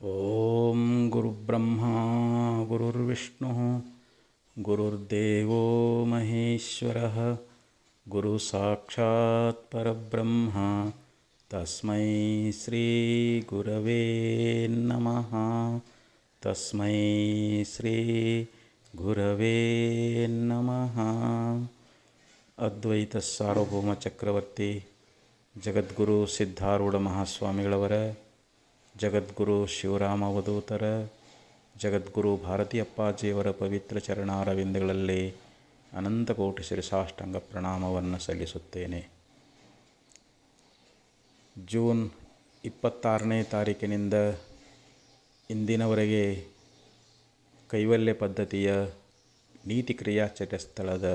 ॐ गुरुब्रह्मा गुरुर्विष्णुः गुरुर्देवो महेश्वरः गुरुसाक्षात् परब्रह्म तस्मै श्रीगुरवे नमः तस्मै श्रीगुरवे नमः ಅದ್ವೈತ ಸಾರ್ವಭೌಮ ಚಕ್ರವರ್ತಿ ಜಗದ್ಗುರು ಸಿದ್ಧಾರೂಢ ಮಹಾಸ್ವಾಮಿಗಳವರ ಜಗದ್ಗುರು ಶಿವರಾಮ ಅವಧೂತರ ಜಗದ್ಗುರು ಭಾರತೀಯಪ್ಪಾಜಿಯವರ ಪವಿತ್ರ ಚರಣಾರವಿಂದಗಳಲ್ಲಿ ಅನಂತಕೋಟಿ ಶಿರಸಾಷ್ಟಾಂಗ ಪ್ರಣಾಮವನ್ನು ಸಲ್ಲಿಸುತ್ತೇನೆ. ಜೂನ್ ಇಪ್ಪತ್ತಾರನೇ ತಾರೀಕಿನಿಂದ ಇಂದಿನವರೆಗೆ ಕೈವಲ್ಯ ಪದ್ಧತಿಯ ನೀತಿ ಕ್ರಿಯಾಚರ್ಯ ಸ್ಥಳದ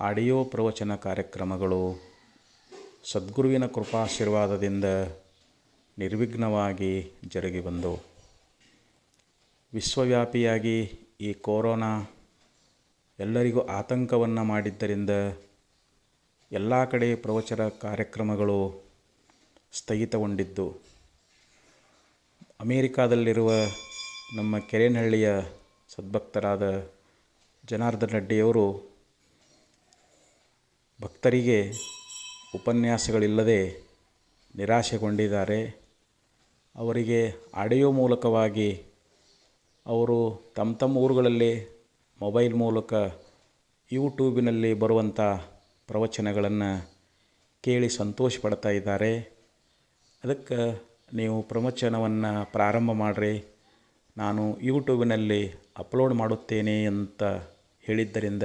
ಆಡಿಯೋ ಪ್ರವಚನ ಕಾರ್ಯಕ್ರಮಗಳು ಸದ್ಗುರುವಿನ ಕೃಪಾಶೀರ್ವಾದದಿಂದ ನಿರ್ವಿಘ್ನವಾಗಿ ಜರುಗಿ ಬಂದವು. ವಿಶ್ವವ್ಯಾಪಿಯಾಗಿ ಈ ಕೊರೋನಾ ಎಲ್ಲರಿಗೂ ಆತಂಕವನ್ನು ಮಾಡಿದ್ದರಿಂದ ಎಲ್ಲ ಕಡೆ ಪ್ರವಚನ ಕಾರ್ಯಕ್ರಮಗಳು ಸ್ಥಗಿತಗೊಂಡಿದ್ದು. ಅಮೇರಿಕಾದಲ್ಲಿರುವ ನಮ್ಮ ಕೆರೆನಹಳ್ಳಿಯ ಸದ್ಭಕ್ತರಾದ ಜನಾರ್ದನ್ ರೆಡ್ಡಿಯವರು ಭಕ್ತರಿಗೆ ಉಪನ್ಯಾಸಗಳಿಲ್ಲದೆ ನಿರಾಶೆಗೊಂಡಿದ್ದಾರೆ. ಅವರಿಗೆ ಆಡಿಯೋ ಮೂಲಕವಾಗಿ ಅವರು ತಮ್ಮ ತಮ್ಮ ಊರುಗಳಲ್ಲಿ ಮೊಬೈಲ್ ಮೂಲಕ ಯೂಟ್ಯೂಬಿನಲ್ಲಿ ಬರುವಂಥ ಪ್ರವಚನಗಳನ್ನು ಕೇಳಿ ಸಂತೋಷ ಪಡ್ತಾ ಇದ್ದಾರೆ. ಅದಕ್ಕೆ ನೀವು ಪ್ರವಚನವನ್ನು ಪ್ರಾರಂಭ ಮಾಡಿರಿ. ನಾನು ಯೂಟ್ಯೂಬಿನಲ್ಲಿ ಅಪ್ಲೋಡ್ ಮಾಡುತ್ತೇನೆ ಅಂತ ಹೇಳಿದ್ದರಿಂದ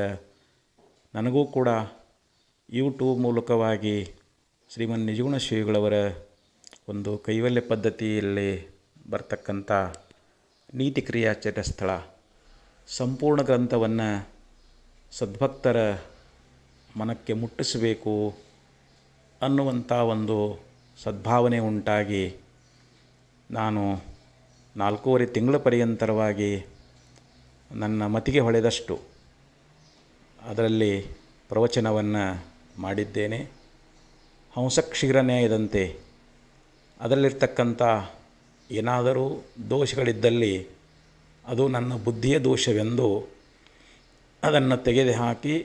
ನನಗೂ ಕೂಡ ಯೂಟ್ಯೂಬ್ ಮೂಲಕವಾಗಿ ಶ್ರೀಮನ್ ನಿಜಗುಣ ಶ್ರೀಗಳವರ ಒಂದು ಕೈವಲ್ಯ ಪದ್ಧತಿಯಲ್ಲಿ ಬರ್ತಕ್ಕಂಥ ನೀತಿ ಕ್ರಿಯಾಚರ ಸ್ಥಳ ಸಂಪೂರ್ಣ ಗ್ರಂಥವನ್ನು ಸದ್ಭಕ್ತರ ಮನಕ್ಕೆ ಮುಟ್ಟಿಸಬೇಕು ಅನ್ನುವಂಥ ಒಂದು ಸದ್ಭಾವನೆ ಉಂಟಾಗಿ ನಾನು ನಾಲ್ಕೂವರೆ ತಿಂಗಳ ಪರ್ಯಂತರವಾಗಿ ನನ್ನ ಮತಿಗೆ ಹೊಳೆದಷ್ಟು ಅದರಲ್ಲಿ ಪ್ರವಚನವನ್ನು ಮಾಡಿದ್ದೇನೆ. ಹಂಸ ಕ್ಷೀರ ನ್ಯಾಯದಂತೆ ಅದರಲ್ಲಿರ್ತಕ್ಕಂಥ ಏನಾದರೂ ದೋಷಗಳಿದ್ದಲ್ಲಿ ಅದು ನನ್ನ ಬುದ್ಧಿಯ ದೋಷವೆಂದು ಅದನ್ನು ತೆಗೆದುಹಾಕಿ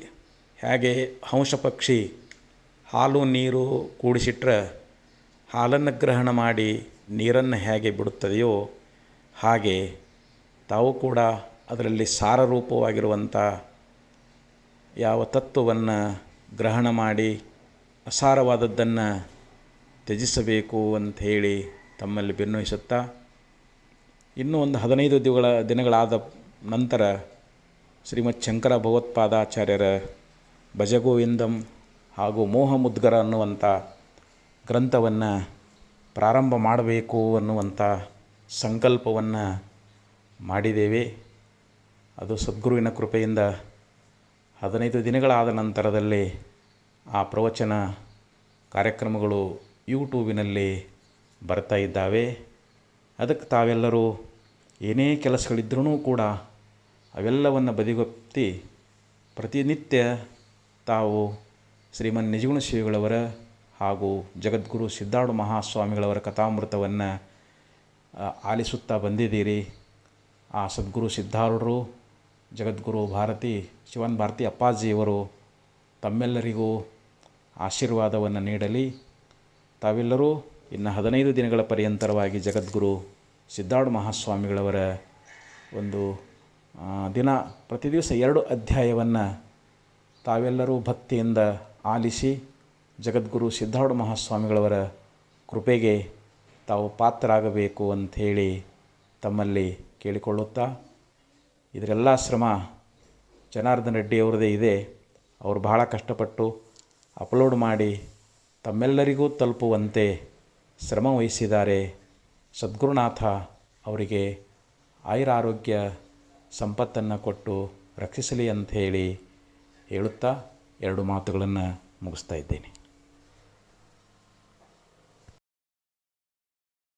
ಹೇಗೆ ಹಂಸ ಪಕ್ಷಿ ಹಾಲು ನೀರು ಕೂಡಿಸಿಟ್ರೆ ಹಾಲನ್ನು ಗ್ರಹಣ ಮಾಡಿ ನೀರನ್ನು ಹೇಗೆ ಬಿಡುತ್ತದೆಯೋ ಹಾಗೆ ತಾವು ಕೂಡ ಅದರಲ್ಲಿ ಸಾರರೂಪವಾಗಿರುವಂಥ ಯಾವ ತತ್ವವನ್ನು ಗ್ರಹಣ ಮಾಡಿ ಅಸಾರವಾದದ್ದನ್ನು ತ್ಯಜಿಸಬೇಕು ಅಂಥೇಳಿ ತಮ್ಮಲ್ಲಿ ಭಿನ್ನಯಿಸುತ್ತಾ ಇನ್ನೂ ಒಂದು ಹದಿನೈದು ದಿನಗಳ ದಿನಗಳಾದ ನಂತರ ಶ್ರೀಮತ್ ಶಂಕರ ಭಗವತ್ಪಾದಾಚಾರ್ಯರ ಭಜಗೋವಿಂದಂ ಹಾಗೂ ಮೋಹಮುದ್ಗರ ಅನ್ನುವಂಥ ಗ್ರಂಥವನ್ನು ಪ್ರಾರಂಭ ಮಾಡಬೇಕು ಅನ್ನುವಂಥ ಸಂಕಲ್ಪವನ್ನು ಮಾಡಿದ್ದೇವೆ. ಅದು ಸದ್ಗುರುವಿನ ಕೃಪೆಯಿಂದ ಹದಿನೈದು ದಿನಗಳಾದ ನಂತರದಲ್ಲಿ ಆ ಪ್ರವಚನ ಕಾರ್ಯಕ್ರಮಗಳು ಯೂಟ್ಯೂಬಿನಲ್ಲಿ ಬರ್ತಾ ಇದ್ದಾವೆ. ಅದಕ್ಕೆ ತಾವೆಲ್ಲರೂ ಏನೇ ಕೆಲಸಗಳಿದ್ರೂ ಕೂಡ ಅವೆಲ್ಲವನ್ನು ಬದಿಗೊತ್ತಿ ಪ್ರತಿನಿತ್ಯ ತಾವು ಶ್ರೀಮನ್ ನಿಜಗುಣ ಶ್ರೀಗಳವರ ಹಾಗೂ ಜಗದ್ಗುರು ಸಿದ್ಧಾರೂಢ ಮಹಾಸ್ವಾಮಿಗಳವರ ಕಥಾಮೃತವನ್ನು ಆಲಿಸುತ್ತಾ ಬಂದಿದ್ದೀರಿ. ಆ ಸದ್ಗುರು ಸಿದ್ಧಾರೂಢರು, ಜಗದ್ಗುರು ಭಾರತಿ, ಶಿವನ್ ಭಾರತಿ ಅಪ್ಪಾಜಿಯವರು ತಮ್ಮೆಲ್ಲರಿಗೂ ಆಶೀರ್ವಾದವನ್ನು ನೀಡಲಿ. ತಾವೆಲ್ಲರೂ ಇನ್ನು ಹದಿನೈದು ದಿನಗಳ ಪರ್ಯಂತರವಾಗಿ ಜಗದ್ಗುರು ಸಿದ್ಧಾರ್ಥ ಮಹಾಸ್ವಾಮಿಗಳವರ ಒಂದು ದಿನ ಪ್ರತಿ ದಿವಸ ಎರಡು ಅಧ್ಯಾಯವನ್ನು ತಾವೆಲ್ಲರೂ ಭಕ್ತಿಯಿಂದ ಆಲಿಸಿ ಜಗದ್ಗುರು ಸಿದ್ಧಾರ್ಥ ಮಹಾಸ್ವಾಮಿಗಳವರ ಕೃಪೆಗೆ ತಾವು ಪಾತ್ರರಾಗಬೇಕು ಅಂಥೇಳಿ ತಮ್ಮಲ್ಲಿ ಕೇಳಿಕೊಳ್ಳುತ್ತಾ, ಇದರೆಲ್ಲ ಶ್ರಮ ಜನಾರ್ದನ್ ರೆಡ್ಡಿಯವ್ರದೇ ಇದೆ. ಅವರು ಬಹಳ ಕಷ್ಟಪಟ್ಟು ಅಪ್ಲೋಡ್ ಮಾಡಿ ತಮ್ಮೆಲ್ಲರಿಗೂ ತಲುಪುವಂತೆ ಶ್ರಮ ವಹಿಸಿದ್ದಾರೆ ಸದ್ಗುರುನಾಥ ಅವರಿಗೆ ಆಯುರಾರೋಗ್ಯ ಸಂಪತ್ತನ್ನು ಕೊಟ್ಟು ರಕ್ಷಿಸಲಿ ಅಂಥೇಳಿ ಹೇಳುತ್ತಾ ಎರಡು ಮಾತುಗಳನ್ನು ಮುಗಿಸ್ತಾ ಇದ್ದೇನೆ.